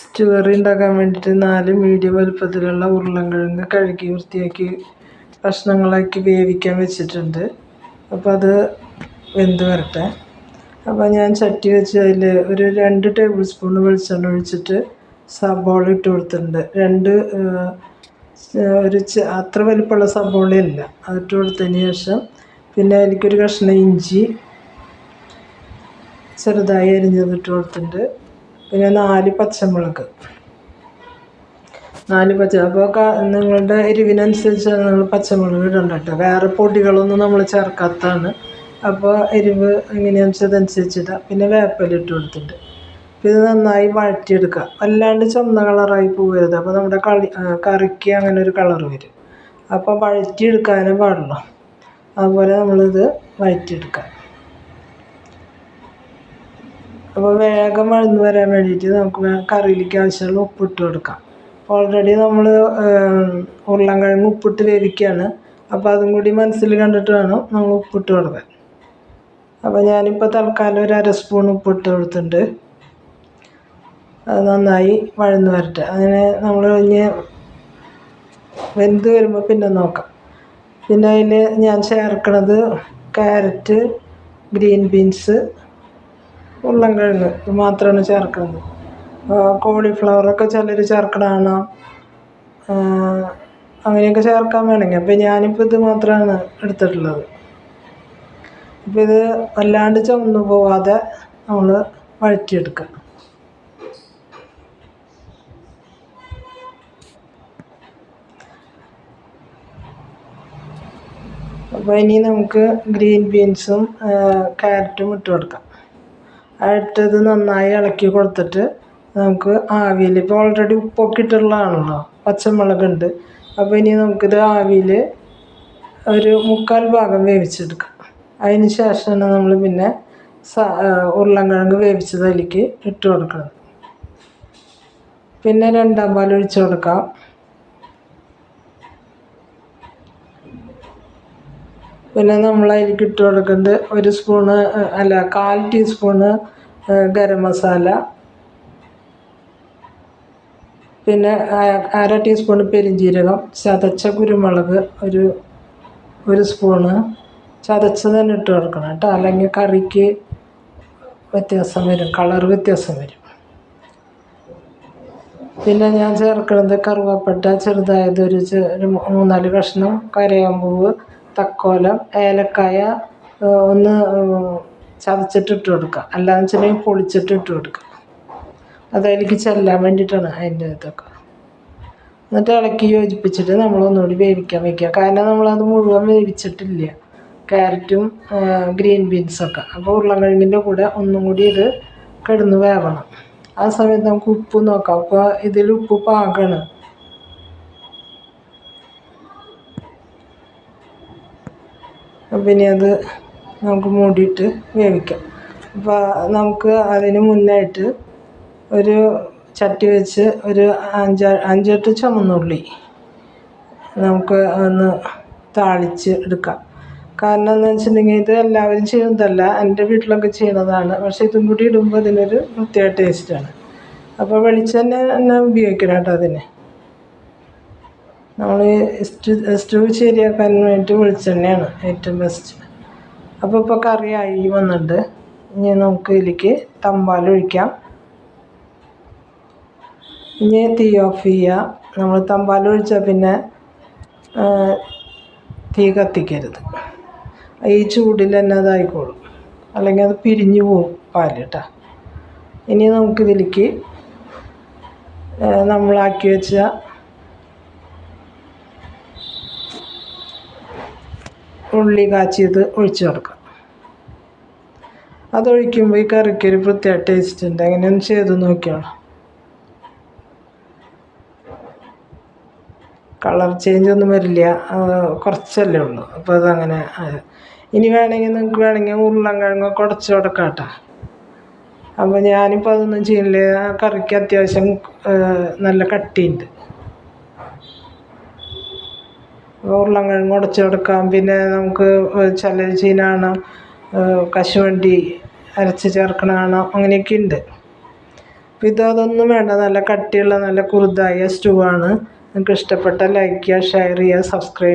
Stew കറി ഉണ്ടാക്കാൻ വേണ്ടിയിട്ട് നാല് മീഡിയം വലുപ്പത്തിലുള്ള ഉരുളൻകിഴങ്ങ് കഴുകി വൃത്തിയാക്കി കഷ്ണങ്ങളാക്കി വേവിക്കാൻ വെച്ചിട്ടുണ്ട്. അപ്പോൾ അത് വെന്ത് വരട്ടെ. അപ്പോൾ ഞാൻ ചട്ടി വെച്ച് അതിൽ ഒരു രണ്ട് ടേബിൾ സ്പൂൺ വെളിച്ചെണ്ണ ഒഴിച്ചിട്ട് സബോള ഇട്ട് കൊടുത്തിട്ടുണ്ട്. രണ്ട് ഒരു അത്ര വലുപ്പമുള്ള സബോളയല്ല അതിട്ട് കൊടുത്തതിന് ശേഷം പിന്നെ അതിലേക്കൊരു കഷ്ണം ഇഞ്ചി ചെറുതായി അരിഞ്ഞത് ഇട്ട് കൊടുത്തിട്ടുണ്ട്. പിന്നെ നാല് പച്ചമുളക്. നാല് പച്ച അപ്പോൾ നിങ്ങളുടെ എരിവിനനുസരിച്ച് നിങ്ങൾ പച്ചമുളക് ഇടണ്ട കേട്ടോ. വേറെ പൊടികളൊന്നും നമ്മൾ ചേർക്കാത്തതാണ്. അപ്പോൾ എരിവ് എങ്ങനെയാണെന്ന് വെച്ചാൽ അതനുസരിച്ചിടാം. പിന്നെ വേപ്പില ഇട്ട് കൊടുത്തിട്ടുണ്ട് ഇത് നന്നായി വഴറ്റിയെടുക്കുക. അല്ലാണ്ട് ചെന്ന കളറായി പോകരുത്. അപ്പോൾ നമ്മുടെ കളി കറിക്ക് അങ്ങനെ ഒരു കളർ വരും. അപ്പോൾ വഴറ്റിയെടുക്കാനേ പാടുള്ളൂ. അതുപോലെ നമ്മളിത് വഴറ്റിയെടുക്കുക അപ്പോൾ വേഗം വഴന്ന് വരാൻ വേണ്ടിയിട്ട് നമുക്ക് കറിയിലേക്ക് ആവശ്യമുള്ള ഉപ്പിട്ട് കൊടുക്കാം. ഓൾറെഡി നമ്മൾ ഉരുളൻകിഴങ്ങ് ഉപ്പിട്ട് വേവിക്കുകയാണ് അപ്പോൾ അതും കൂടി മനസ്സിൽ കണ്ടിട്ട് വേണം നമ്മൾ ഉപ്പിട്ട് കൊടുക്കാൻ. അപ്പോൾ ഞാനിപ്പോൾ തൽക്കാലം ഒരു അര സ്പൂൺ ഉപ്പിട്ട് കൊടുത്തിട്ടുണ്ട്. അത് നന്നായി വഴന്ന് വരട്ടെ. അങ്ങനെ നമ്മൾ ഇനി വെന്ത് വരുമ്പോൾ പിന്നെ നോക്കാം. പിന്നെ അതിൽ ഞാൻ ചേർക്കണത് ക്യാരറ്റ് ഗ്രീൻ ബീൻസ് ഉരുളൻകിഴങ്ങ് ഇത് മാത്രമാണ് ചേർക്കുന്നത്. കോളിഫ്ലവറൊക്കെ ചിലർ ചേർക്കണമാണ് അങ്ങനെയൊക്കെ ചേർക്കാൻ വേണമെങ്കിൽ. അപ്പോൾ ഞാനിപ്പോൾ ഇത് മാത്രമാണ് എടുത്തിട്ടുള്ളത്. അപ്പോൾ ഇത് വല്ലാണ്ട് ചുമന്നു പോവാതെ നമ്മൾ വഴറ്റിയെടുക്കുക അപ്പോൾ ഇനി നമുക്ക് ഗ്രീൻ ബീൻസും ക്യാരറ്റും ഇട്ട് കൊടുക്കാം. ആ ഇട്ടത് നന്നായി ഇളക്കി കൊടുത്തിട്ട് നമുക്ക് ആവിയിൽ ഇപ്പോൾ ഓൾറെഡി ഉപ്പൊക്കെ ഇട്ടുള്ളതാണല്ലോ പച്ചമുളകുണ്ട്. അപ്പോൾ ഇനി നമുക്കിത് ആവിയിൽ ഒരു മുക്കാൽ ഭാഗം വേവിച്ചെടുക്കാം. അതിന് ശേഷമാണ് നമ്മൾ പിന്നെ സ ഉരുളൻകിഴങ്ങ് വേവിച്ചത് അതിലേക്ക് ഇട്ട് കൊടുക്കണം. പിന്നെ രണ്ടാം പാൽ ഒഴിച്ച് കൊടുക്കാം. പിന്നെ നമ്മൾ അതിലേക്ക് ഇട്ട് കൊടുക്കുന്നത് ഒരു സ്പൂണ് അല്ല കാൽ ടീസ്പൂണ് ഗരം മസാല. പിന്നെ അര ടീസ്പൂൺ പെരിഞ്ജീരകം ചതച്ച കുരുമുളക് ഒരു ഒരു സ്പൂണ് ചതച്ചത് തന്നെ ഇട്ട് കൊടുക്കണം കേട്ടോ. അല്ലെങ്കിൽ കറിക്ക് വ്യത്യാസം വരും കളർ വ്യത്യാസം വരും. പിന്നെ ഞാൻ ചേർക്കുന്നത് കറുവപ്പട്ട ചെറുതായത് ഒരു മൂന്നാൽ കഷ്ണം കരയാമ്പൂവ് തക്കോലം ഏലക്കായ ഒന്ന് ചതച്ചിട്ട് ഇട്ട് കൊടുക്കുക. അല്ലാന്ന് വെച്ചിട്ടുണ്ടെങ്കിൽ പൊളിച്ചിട്ട് ഇട്ട് കൊടുക്കുക. അതിലേക്ക് ചെല്ലാൻ വേണ്ടിയിട്ടാണ് അതിന്റെ ഇതൊക്കെ. എന്നിട്ട് ഇളക്കി യോജിപ്പിച്ചിട്ട് നമ്മൾ ഒന്നുകൂടി വേവിക്കാൻ വയ്ക്കുക കാരണം നമ്മളത് മുഴുവൻ വേവിച്ചിട്ടില്ല. ക്യാരറ്റും ഗ്രീൻ ബീൻസൊക്കെ അപ്പോൾ ഉരുളക്കിഴങ്ങിന്റെ കൂടെ ഒന്നും കൂടി ഇത് കിടന്ന് വേവണം. ആ സമയത്ത് നമുക്ക് ഉപ്പ് നോക്കാം. അപ്പോൾ ഇതിൽ ഉപ്പ് പാകമാണ്. ഇനി അത് നമുക്ക് മൂടിയിട്ട് വേവിക്കാം. അപ്പോൾ നമുക്ക് അതിന് മുന്നായിട്ട് ഒരു ചട്ടി വെച്ച് ഒരു അഞ്ച് അഞ്ചെട്ട് ചുമന്നുള്ളി നമുക്ക് ഒന്ന് താളിച്ച് എടുക്കാം. കാരണം എന്ന് വെച്ചിട്ടുണ്ടെങ്കിൽ ഇത് എല്ലാവരും ചെയ്യുന്നതല്ല എന്റെ വീട്ടിലൊക്കെ ചെയ്യുന്നതാണ്. പക്ഷേ ഇതും കൂടി ഇടുമ്പോൾ ഇതിനൊരു പ്രത്യേക ടേസ്റ്റാണ് അപ്പോൾ വെളിച്ചെണ്ണ തന്നെ ഉപയോഗിക്കണം കേട്ടോ അതിന്. നമ്മൾ സ്റ്റൂ ശരിയാക്കാൻ വേണ്ടിയിട്ട് വെളിച്ചെണ്ണയാണ് ഏറ്റവും ബെസ്റ്റ് അപ്പോൾ ഇപ്പോൾ കറി ആയി വന്നിട്ടുണ്ട്. ഇനി നമുക്ക് ഇതിലേക്ക് തമ്പാൽ ഒഴിക്കാം. ഇനി തീ ഓഫ് ചെയ്യുക നമ്മൾ തമ്പാൽ ഒഴിച്ചാൽ പിന്നെ തീ കത്തിക്കരുത്. ഈ ചൂടിൽ തന്നെ അതായിക്കോളും. അല്ലെങ്കിൽ അത് പിരിഞ്ഞു പാൽ കേട്ടോ ഇനി നമുക്കിതിലേക്ക് നമ്മളാക്കി വെച്ച ഉള്ളി കാച്ചിയത് ഒഴിച്ച് കൊടുക്കാം അതൊഴിക്കുമ്പോൾ ഈ കറിക്ക് ഒരു പ്രത്യേക ടേസ്റ്റ് ഉണ്ട്. അങ്ങനെ ഒന്ന് ചെയ്ത് നോക്കിയോളാം. കളർ ചേഞ്ച് ഒന്നും വരില്ല. കുറച്ചല്ലേ ഉള്ളൂ. അപ്പോൾ അതങ്ങനെ ഇനി വേണമെങ്കിൽ നിങ്ങൾക്ക് വേണമെങ്കിൽ ഉരുളൻകിഴങ്ങൊക്കെ ഉടച്ച് കൊടുക്കാം കേട്ടോ അപ്പോൾ ഞാനിപ്പോൾ അതൊന്നും ചെയ്യില്ല. കറിക്ക് അത്യാവശ്യം നല്ല കട്ടിയുണ്ട്. ഉരുളൻകിഴങ്ങ് ഉടച്ച് കൊടുക്കാം പിന്നെ നമുക്ക് ചീനാണം കശുവണ്ടി അരച്ച് ചേർക്കണതാണ് കാണാം. അങ്ങനെയൊക്കെ ഉണ്ട്. അപ്പോൾ ഇത് അതൊന്നും വേണ്ട. നല്ല കട്ടിയുള്ള നല്ല കുറുതായ സ്റ്റൂ ആണ് നിങ്ങൾക്ക് ഇഷ്ടപ്പെട്ടാൽ ലൈക്ക് ചെയ്യുക ഷെയർ ചെയ്യുക സബ്സ്ക്രൈബ്